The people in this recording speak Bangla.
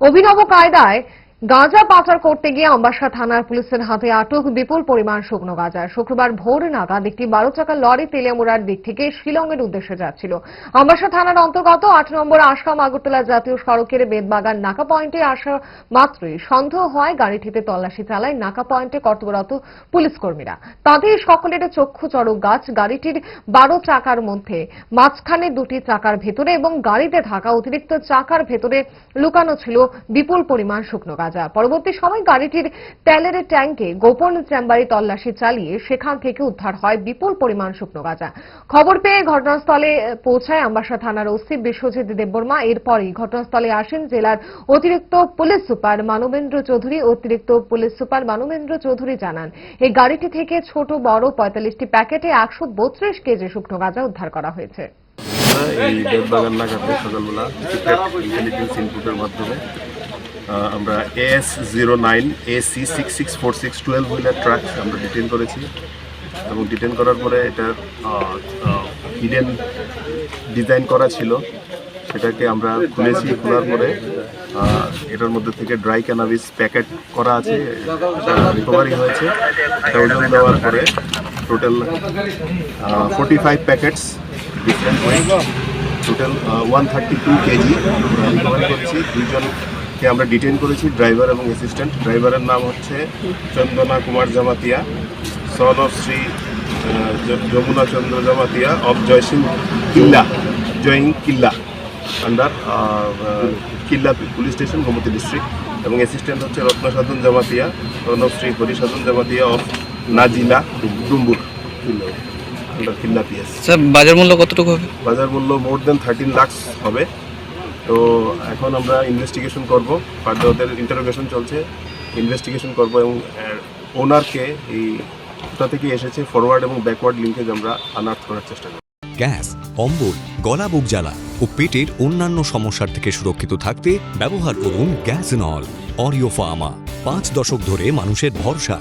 অভিনব কায়দায় গাঁজা পাচার করতে গিয়ে আম্বাসা থানার পুলিশের হাতে আটক বিপুল পরিমাণ শুকনো গাঁজা। শুক্রবার ভোর নাগাদ একটি বারো চাকা লরি তেলিয়ামুড়ার দিক থেকে শিলংয়ের উদ্দেশ্যে যাচ্ছিল। আম্বাসা থানার অন্তর্গত আট নম্বর আসাম আগরতলা জাতীয় সড়কের বেদবাগান নাকা পয়েন্টে আসা মাত্রই সন্দেহ হয় গাড়িটিতে তল্লাশি চালায় নাকা পয়েন্টে কর্তব্যরত পুলিশ কর্মীরা। তাদের সকলের চক্ষু চড়ক গাছ গাড়িটির বারো চাকার মধ্যে, মাঝখানে দুটি চাকার ভেতরে এবং গাড়িতে থাকা অতিরিক্ত চাকার ভেতরে লুকানো ছিল বিপুল পরিমাণ শুকনো গাঁজা পরবর্তী সময় গাড়িটির তেলের ট্যাঙ্কে গোপন চেম্বারে তল্লাশি চালিয়ে সেখান থেকে উদ্ধার হয় বিপুল পরিমাণ শুকনো গাঁজা খবর পেয়ে ঘটনাস্থলে পৌঁছায় আম্বাসা থানার ওসি বিশ্বজিৎ দেববর্মা। এরপরই ঘটনাস্থলে আসেন জেলার অতিরিক্ত পুলিশ সুপার মানবেন্দ্র চৌধুরী। অতিরিক্ত পুলিশ সুপার মানবেন্দ্র চৌধুরী জানান, এই গাড়িটি থেকে ছোট, বড় পঁয়তাল্লিশটি প্যাকেটে একশো বত্রিশ কেজি শুকনো গাঁজা উদ্ধার করা হয়েছে। এই দেববাগান নাগাতে সকালবেলা ইন্টেলিজেন্স ইনপুটের মাধ্যমে আমরা S zero nine AC six six four six twelve wheeler truck আমরা ডিটেন করেছি। এবং ডিটেন করার পরে এটা হিডেন ডিজাইন করা ছিল। সেটাকে আমরা খুলেছি, খোলার পরে এটার মধ্যে থেকে ড্রাই ক্যানাবিস প্যাকেট করা আছে রিকভারি হয়েছে। এটা ওজন দেওয়ার পরে total forty five packets different total one thirty two KG recovery করেছি। দুইজনকে আমরা ডিটেন করেছি ড্রাইভার এবং অ্যাসিস্ট্যান্ট ড্রাইভারের নাম হচ্ছে Chandana Kumar Jamatia son of Shri Jamuna Chandra Jamatia of Jaysingh Killa জয়িং Killa under Killa police station Gomati district এবং অ্যাসিস্ট্যান্ট হচ্ছে Ratnasadhan Jamatia son of Shri Harisadhan Jamatia of Najila Dumbur under Killa PS sir বাজার মূল্য কতটুকু হবে? বাজার মূল্য মোর দেন থার্টিন লাখস হবে। তো এখন আমরা ইনভেস্টিগেশন করব। ফার্দার ওদের ইন্টারোগেশন চলছে। ইনভেস্টিগেশন করব এবং ওনারকে এই কোথা থেকে এসেছে ফরওয়ার্ড এবং ব্যাকওয়ার্ড লিঙ্কেজ আমরা আনার্থ করার চেষ্টা করব। গ্যাস অম্বল গলা বুক জ্বালা ও পেটের অন্যান্য সমস্যার থেকে সুরক্ষিত থাকতে ব্যবহার করুন গ্যাস নল, অরিও ফার্মা। পাঁচ দশক ধরে মানুষের ভরসা।